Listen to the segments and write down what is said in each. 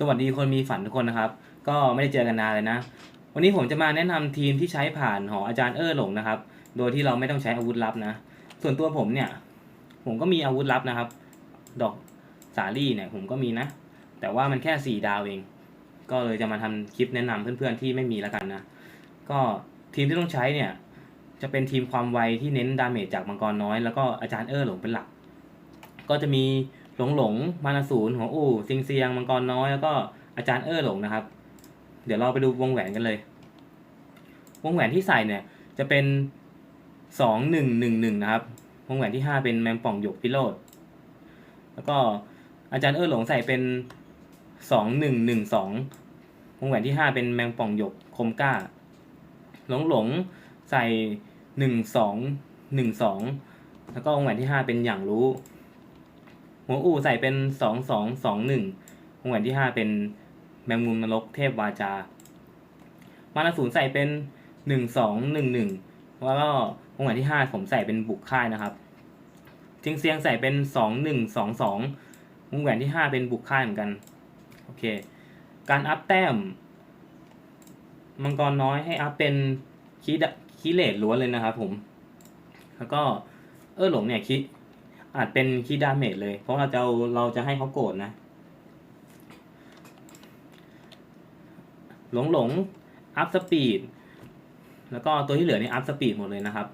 สวัสดีคนมีฝันทุกคนนะครับ ก็ไม่ได้เจอกันนานเลยนะ วันนี้ผมจะมาแนะนำทีมที่ใช้ผ่านหออาจารย์เออหลงนะครับ โดยที่เราไม่ต้องใช้อาวุธลับนะ ส่วนตัวผมเนี่ย ผมก็มีอาวุธลับนะครับ ดอกสาลี่เนี่ยผมก็มีนะ แต่ว่ามันแค่สี่ดาวเอง ก็เลยจะมาทำคลิปแนะนำเพื่อนๆที่ไม่มีแล้วกันนะ ก็ทีมที่ต้องใช้เนี่ย จะเป็นทีมความไวที่เน้นดาเมจจากมังกรน้อย แล้วก็อาจารย์เออหลงเป็นหลัก ก็จะมี หลงหลงมานาศูนย์หัวอู่ซิงเซียงมังกรน้อยแล้วก็อาจารย์เอ้อหลงนะครับ เดี๋ยวเราไปดูวงแหวนกันเลย วงแหวนที่ใส่เนี่ย จะเป็นสองหนึ่งหนึ่งหนึ่งนะครับ วงแหวนที่ห้าเป็นแมงป่องหยกพิโรธแล้วก็อาจารย์เอ้อหลงใส่เป็นสองหนึ่งหนึ่งสองวงแหวนที่ห้าเป็นแมงป่องหยกคมกล้า หลงหลงใส่หนึ่งสองหนึ่งสองแล้วก็วงแหวนที่ห้าเป็นอย่างรู้ หัวอู่ใส่เป็นสองสองสองหนึ่งวงแหวนที่ห้าเป็นแมงมุมนรกเทพวาจา มานาศูนย์ใส่เป็นหนึ่งสองหนึ่งหนึ่งแล้วก็วงแหวนที่ห้าผมใส่เป็นบุกค่ายนะครับจิงเซียงใส่เป็นสองหนึ่งสองสองวงแหวนที่ห้าเป็นบุกค่ายเหมือนกัน โอเค การอัพแต้ม มังกรน้อยให้อัพเป็นคีดคีเลตล้วนเลยนะครับผม แล้วก็เออหลงเนี่ยคิ อาจเป็นคีดาเมจเลย เพราะเราจะเาเราจะให้เขาโกรธนะ หลงหลงอัพสปีดแล้วก็ตัวที่เหลือนี่อัพสปีดหมดเลยนะครับ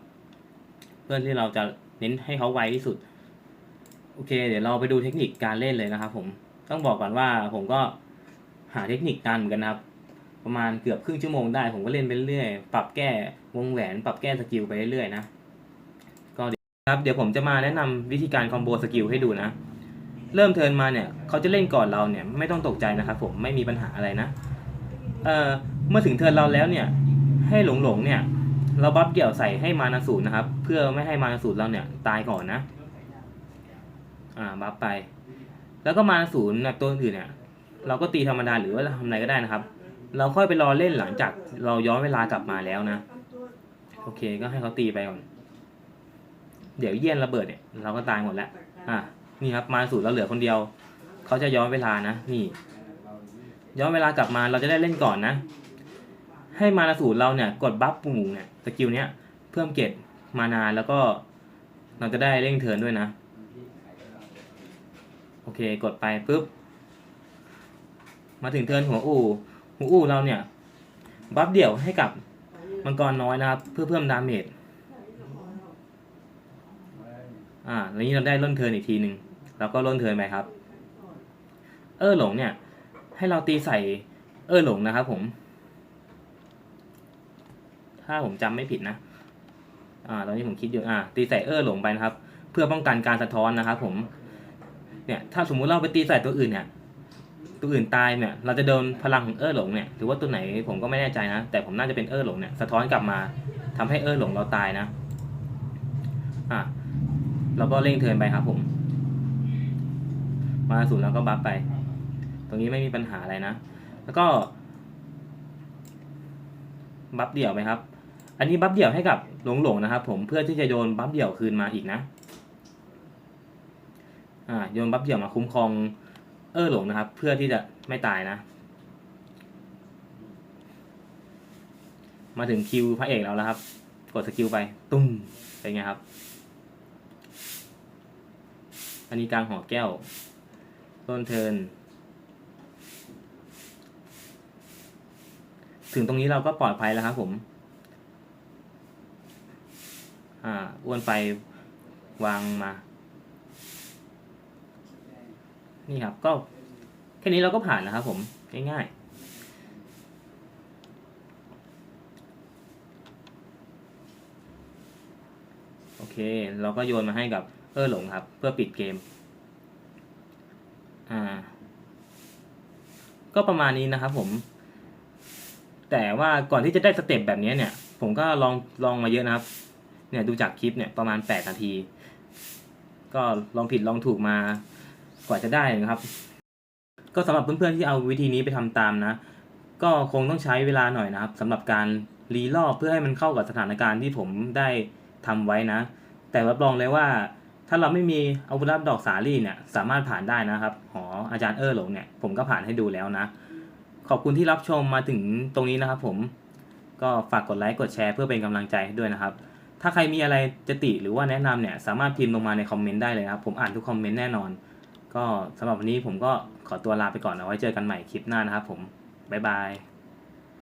เพื่อที่เราจะเน้นให้เขาไวที่สุด โอเค เดี๋ยวเราไปดูเทคนิคการเล่นเลยนะครับ ผมต้องบอกก่อนว่าผมก็หาเทคนิคนานเหมือนกันนะครับ ประมาณเกือบครึ่งชั่วโมงได้ ผมก็เล่นไปเรื่อยปรับแก้วงแหวน ปรับแก้สกิลไปเรื่อยนะ ครับเดี๋ยวผมจะมาแนะนำวิธีการคอมโบสกิลให้ดูนะ เริ่มเทินมาเนี่ยเขาจะเล่นก่อนเราเนี่ยไม่ต้องตกใจนะครับผมไม่มีปัญหาอะไรนะเอ่อเมื่อถึงเทินเราแล้วเนี่ยให้หลงหลงๆเนี่ยเราบัฟเกี่ยวใส่ให้มานาสูตรนะครับ เพื่อไม่ให้มานาสูตรเราเนี่ยตายก่อนนะอ่าบัฟไป แล้วก็มานาสูตรตัวอื่นเนี่ย เราก็ตีธรรมดาหรือว่าทำอะไรก็ได้นะครับ เราค่อยไปรอเล่นหลังจากเราย้อนเวลากลับมาแล้วนะ โอเคก็ให้เขาตีไปก่อน เดี๋ยวเยี่ยนระเบิดเนี่ยเราก็ตายหมดแล้ว อะ นี่ครับมาสูตรเราเหลือคนเดียว เขาจะย้อนเวลานะ นี่ ย้อนเวลากลับมาเราจะได้เล่นก่อนนะ ให้มานาสูตรเราเนี่ย กดบัฟปุ่มเนี่ยสกิลเนี้ยเพิ่มเกตมานาแล้วก็เราจะได้เร่งเทิร์นด้วยนะ โอเคกดไปปุ๊บ มาถึงเทิร์นหัวอู่หัวอู่เราเนี่ย บัฟเดี่ยวให้กับมังกรน้อยนะครับ เพื่อเพิ่มดาเมจ อ่าแล้วนี้เราได้ล่นเทินอีกทีหนึ่งเราก็ล่นเทินไปครับ เออหลงเนี่ย ให้เราตีใส่เออหลงนะครับ ผม ถ้าผมจำไม่ผิดนะอ่าตอนนี้ผมคิดอยู่อ่า ตีใส่เออหลงไปนะครับ เพื่อป้องกันการสะท้อนนะครับ ผม เนี่ย ถ้าสมมุติเราไปตีใส่ตัวอื่นเนี่ยตัวอื่นตายเนี่ย เราจะโดนพลังของเออหลงเนี่ยหรือว่าตัวไหนผมก็ไม่แน่ใจนะ แต่ผมน่าจะเป็นเออหลงเนี่ย สะท้อนกลับมาทำให้เออหลงเราตายนะ อ่า เราก็เร่งเทินไปครับผม มาศูนย์เราก็บัฟไป ตรงนี้ไม่มีปัญหาอะไรนะ แล้วก็บัฟเดี่ยวไหมครับ อันนี้บัฟเดี่ยวให้กับหลงหลงนะครับ ผมเพื่อที่จะโยนบัฟเดี่ยวคืนมาอีกนะ อ่าโยนบัฟเดี่ยวมาคุ้มครองเออหลงนะครับ เพื่อที่จะไม่ตายนะ มาถึงคิวพระเอกแล้วแล้วครับ กดสกิลไป ตุ้มเป็นไงครับ อันนี้กลางหอแก้ว ต้นเทิน ถึงตรงนี้เราก็ปลอดภัยแล้วครับผม อ่า อ้วนไฟวางมา นี่ครับ ก็ แค่นี้เราก็ผ่านแล้วครับผม ง่ายๆโอเค เราก็โยนมาให้กับ เออหลงครับ เพื่อปิดเกม อ่า ก็ประมาณนี้นะครับผม แต่ว่าก่อนที่จะได้สเต็ปแบบนี้เนี่ย ผมก็ลองลองมาเยอะนะครับ เนี่ยดูจากคลิปเนี่ยประมาณแปดนาที ก็ลองผิดลองถูกมากว่าจะได้นะครับ ก็สำหรับเพื่อนๆที่เอาวิธีนี้ไปทำตามนะ ก็คงต้องใช้เวลาหน่อยนะครับสำหรับการรีรอบเพื่อให้มันเข้ากับสถานการณ์ที่ผมได้ทำไว้นะ แต่รับรองเลยว่า ถ้าเราไม่มีอาวุธลับดอกสาลี่เนี่ยสามารถผ่านได้นะครับหออาจารย์เออหลงเนี่ยผมก็ผ่านให้ดูแล้วนะ ขอบคุณที่รับชมมาถึงตรงนี้นะครับผมก็ฝากกดไลค์กดแชร์เพื่อเป็นกำลังใจด้วยนะครับ ถ้าใครมีอะไรจะติหรือว่าแนะนำเนี่ยสามารถพิมพ์ลงมาในคอมเมนต์ได้เลยครับผมอ่านทุกคอมเมนต์แน่นอน ก็สำหรับวันนี้ผมก็ขอตัวลาไปก่อนเอาไว้เจอกันใหม่คลิปหน้านะครับผมบ๊ายบาย